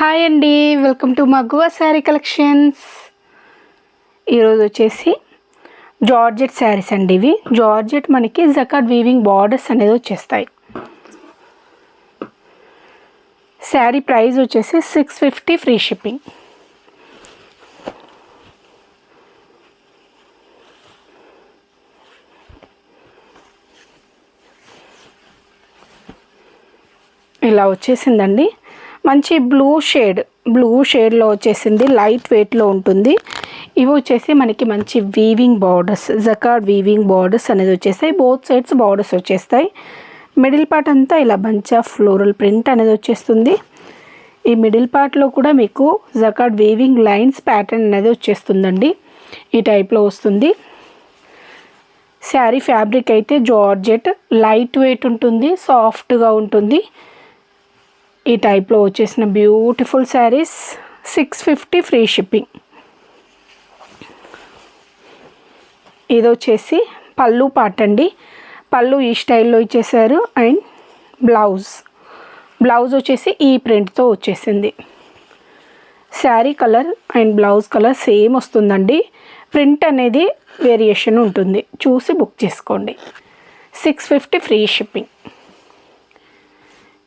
Hi అండి. Welcome to Maguva saree collections. ఈరోజు వచ్చేసి జార్జెట్ శారీస్ అండి ఇవి. జార్జెట్ మనకి జకాట్ వీవింగ్ బార్డర్స్ అనేది వచ్చేస్తాయి. శారీ ప్రైస్ వచ్చేసి సిక్స్ ఫిఫ్టీ ఫ్రీ షిప్పింగ్. ఇలా వచ్చేసిందండి. మంచి బ్లూ షేడ్ బ్లూ షేడ్లో వచ్చేసింది లైట్ వెయిట్లో ఉంటుంది. ఇవి వచ్చేసి మనకి మంచి weaving borders jacquard weaving borders అనేది వచ్చేస్తాయి. బోత్ సైడ్స్ బార్డర్స్ వచ్చేస్తాయి. మిడిల్ పార్ట్ అంతా ఇలా బంచ్ ఆఫ్ ఫ్లోరల్ ప్రింట్ అనేది వచ్చేస్తుంది. ఈ మిడిల్ పార్ట్లో కూడా మీకు జకాడ్ వీవింగ్ లైన్స్ ప్యాటర్న్ అనేది వచ్చేస్తుందండి. ఈ టైప్లో వస్తుంది. శారీ ఫ్యాబ్రిక్ అయితే జార్జెట్ లైట్ వెయిట్ ఉంటుంది సాఫ్ట్గా ఉంటుంది. ఈ టైప్లో వచ్చేసిన beautiful saris six fifty free shipping ఇది వచ్చేసి పళ్ళు పాట అండి. పళ్ళు ఈ స్టైల్లో ఇచ్చేసారు అండ్ బ్లౌజ్. బ్లౌజ్ వచ్చేసి ఈ ప్రింట్తో వచ్చేసింది. Sari colour and blouse colour same వస్తుందండి. ప్రింట్ అనేది వేరియేషన్ ఉంటుంది. చూసి బుక్ చేసుకోండి. సిక్స్ ఫిఫ్టీ ఫ్రీ షిప్పింగ్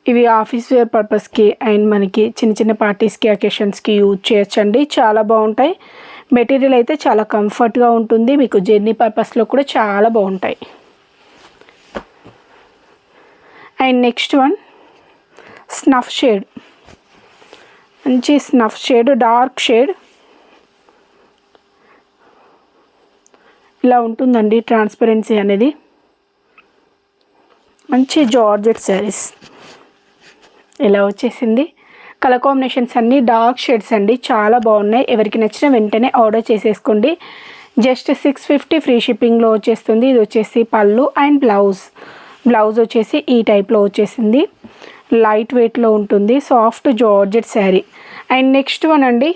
ఇవి ఆఫీస్ వేర్ పర్పస్కి అండ్ మనకి చిన్న చిన్న పార్టీస్కి అకేషన్స్కి యూజ్ చేయొచ్చండి. చాలా బాగుంటాయి. మెటీరియల్ అయితే చాలా కంఫర్ట్గా ఉంటుంది. మీకు జర్నీ పర్పస్లో కూడా చాలా బాగుంటాయి. And next one snuff shade. మంచి స్నఫ్ షేడ్ డార్క్ షేడ్. ఇలా ఉంటుందండి ట్రాన్స్పరెన్సీ అనేది. మంచి జార్జెట్ శారీస్. ఇలా వచ్చేసింది? కలర్ కాంబినేషన్స్ అన్నీ డార్క్ షేడ్స్ అండి. చాలా బాగున్నాయి. ఎవరికి నచ్చిన వెంటనే ఆర్డర్ చేసేసుకోండి. జస్ట్ సిక్స్ ఫిఫ్టీ ఫ్రీ షిప్పింగ్లో వచ్చేస్తుంది. ఇది వచ్చేసి పళ్ళు అండ్ బ్లౌజ్. బ్లౌజ్ వచ్చేసి ఈ టైప్లో వచ్చేసింది. లైట్ వెయిట్లో ఉంటుంది. Soft georgette sari. And next one అండి.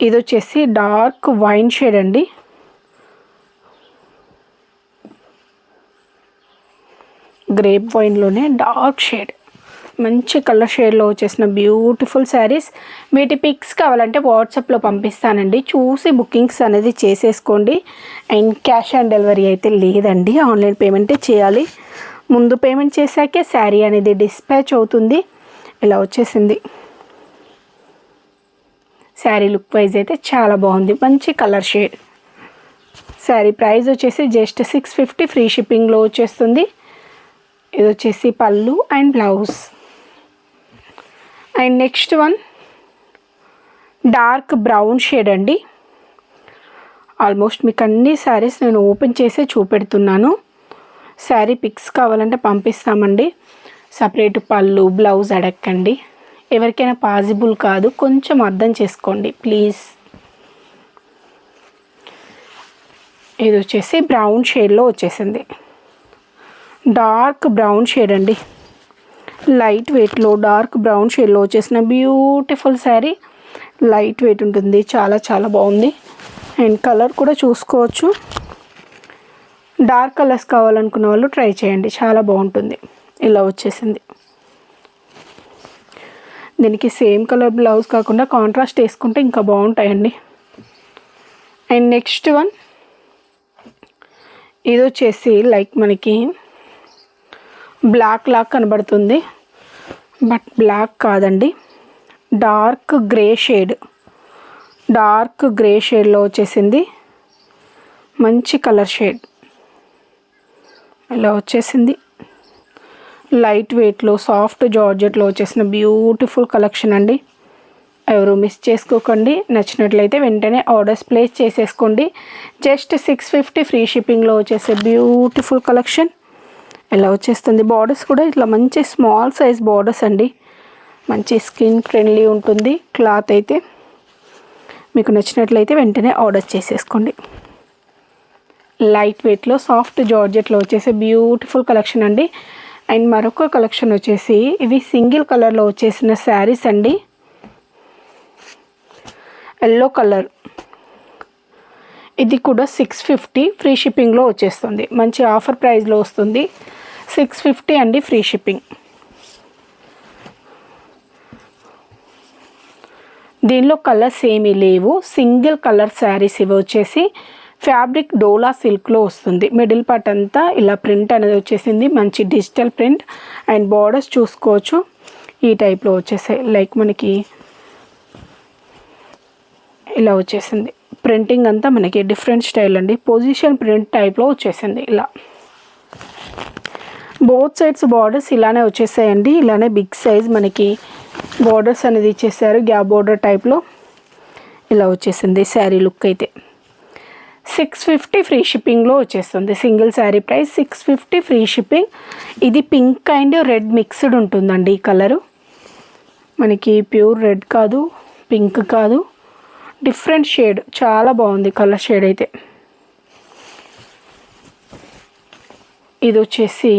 ఇది వచ్చేసి డార్క్ వైన్ షేడ్ అండి. గ్రేప్ వైన్లోనే డార్క్ షేడ్. మంచి కలర్ షేడ్లో వచ్చేసిన బ్యూటిఫుల్ శారీస్. వీటి పిక్స్ కావాలంటే వాట్సాప్లో పంపిస్తానండి. చూసి బుకింగ్స్ అనేది చేసేసుకోండి. అండ్ క్యాష్ ఆన్ డెలివరీ అయితే లేదండి. ఆన్లైన్ పేమెంటే చేయాలి. ముందు పేమెంట్ చేశాకే శారీ అనేది డిస్పాచ్ అవుతుంది. ఇలా వచ్చేసింది. శారీ లుక్ వైజ్ అయితే చాలా బాగుంది. మంచి కలర్ షేడ్. శారీ ప్రైస్ వచ్చేసి జస్ట్ సిక్స్ ఫిఫ్టీ ఫ్రీ షిప్పింగ్లో వచ్చేస్తుంది. ఇది వచ్చేసి పళ్ళు and blouse. And next one dark brown shade అండి. ఆల్మోస్ట్ మీకు అన్ని శారీస్ నేను ఓపెన్ చేసే చూపెడుతున్నాను. శారీ పిక్స్ కావాలంటే పంపిస్తామండి. సపరేట్ పళ్ళు బ్లౌజ్ అడక్కండి. ఎవరికైనా పాసిబుల్ కాదు కొంచెం అర్థం చేసుకోండి ప్లీజ్. ఇది వచ్చేసి బ్రౌన్ షేడ్లో వచ్చేసింది. డార్క్ బ్రౌన్ షేడ్ అండి. లైట్ వెయిట్లో డార్క్ బ్రౌన్ షేడ్లో వచ్చేసిన బ్యూటిఫుల్ శారీ. లైట్ వెయిట్ ఉంటుంది. చాలా చాలా బాగుంది. అండ్ కలర్ కూడా చూసుకోవచ్చు. డార్క్ కలర్స్ కావాలనుకున్న వాళ్ళు ట్రై చేయండి. చాలా బాగుంటుంది. ఇలా వచ్చేసింది. దీనికి సేమ్ కలర్ బ్లౌజ్ కాకుండా కాంట్రాస్ట్ వేసుకుంటే ఇంకా బాగుంటాయండి. And next one. ఇది వచ్చేసి లైక్ మనకి బ్లాక్ లాక్ కనబడుతుంది. బట్ బ్లాక్ కాదండి. Dark grey shade. Dark grey షేడ్లో వచ్చేసింది. మంచి కలర్ షేడ్. ఇలా వచ్చేసింది. లైట్ వెయిట్లో సాఫ్ట్ జార్జెట్లో వచ్చేసిన బ్యూటిఫుల్ కలెక్షన్ అండి. ఎవరు మిస్ చేసుకోకండి. నచ్చినట్లయితే వెంటనే ఆర్డర్స్ ప్లేస్ చేసేసుకోండి. జస్ట్ సిక్స్ ఫిఫ్టీ ఫ్రీ షిప్పింగ్లో వచ్చేసే బ్యూటిఫుల్ కలెక్షన్. ఇలా వచ్చేస్తుంది? బార్డర్స్ కూడా ఇట్లా మంచి స్మాల్ సైజ్ బార్డర్స్ అండి. మంచి స్కిన్ ఫ్రెండ్లీ ఉంటుంది. క్లాత్ అయితే మీకు నచ్చినట్లయితే వెంటనే ఆర్డర్ చేసేసుకోండి. లైట్ వెయిట్లో సాఫ్ట్ జార్జెట్లో వచ్చేసి బ్యూటిఫుల్ కలెక్షన్ అండి. అండ్ మరొక కలెక్షన్ వచ్చేసి ఇవి సింగిల్ కలర్లో వచ్చేసిన శారీస్ అండి. ఎల్లో కలర్ ఇది కూడా సిక్స్ ఫిఫ్టీ ఫ్రీ షిప్పింగ్లో వచ్చేస్తుంది. మంచి ఆఫర్ ప్రైస్లో వస్తుంది. సిక్స్ ఫిఫ్టీ అండి ఫ్రీ షిప్పింగ్. దీనిలో కలర్స్ ఏమీ లేవు. సింగిల్ కలర్ శారీస్ ఇవి వచ్చేసి ఫ్యాబ్రిక్ డోలా సిల్క్లో వస్తుంది. మిడిల్ పార్ట్ అంతా ఇలా ప్రింట్ అనేది వచ్చేసింది. మంచి డిజిటల్ ప్రింట్ అండ్ బార్డర్స్ చూసుకోవచ్చు. ఈ టైప్లో వచ్చేసాయి. లైక్ మనకి ఇలా వచ్చేసింది. ప్రింటింగ్ అంతా మనకి డిఫరెంట్ స్టైల్ అండి. పొజిషన్ ప్రింట్ టైప్లో వచ్చేసింది ఇలా. బోత్ సైడ్స్ బార్డర్స్ ఇలానే వచ్చేసాయండి. ఇలానే బిగ్ సైజ్ మనకి బార్డర్స్ అనేది ఇచ్చేసారు. గ్యాప్ బార్డర్ టైప్లో ఇలా వచ్చేసింది శారీ లుక్ అయితే. సిక్స్ ఫిఫ్టీ ఫ్రీ షిప్పింగ్లో వచ్చేస్తుంది. Single sari price six fifty free shipping ఇది పింక్ అండ్ రెడ్ మిక్స్డ్ ఉంటుందండి ఈ కలరు మనకి ప్యూర్ రెడ్ కాదు పింక్ కాదు. డిఫరెంట్ షేడ్ చాలా బాగుంది కలర్ షేడ్ అయితే. ఇది వచ్చేసి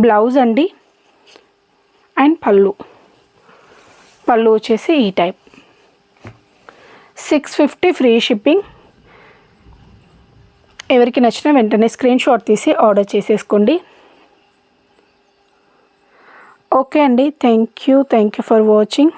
బ్లౌజ్ అండి. అండ్ పళ్ళు. పళ్ళు వచ్చేసి ఈ type. Six fifty free shipping. ఎవరికి నచ్చిన వెంటనే స్క్రీన్ షాట్ తీసి ఆర్డర్ చేసేసుకోండి. ఓకే అండి. Thank you. Thank you for watching.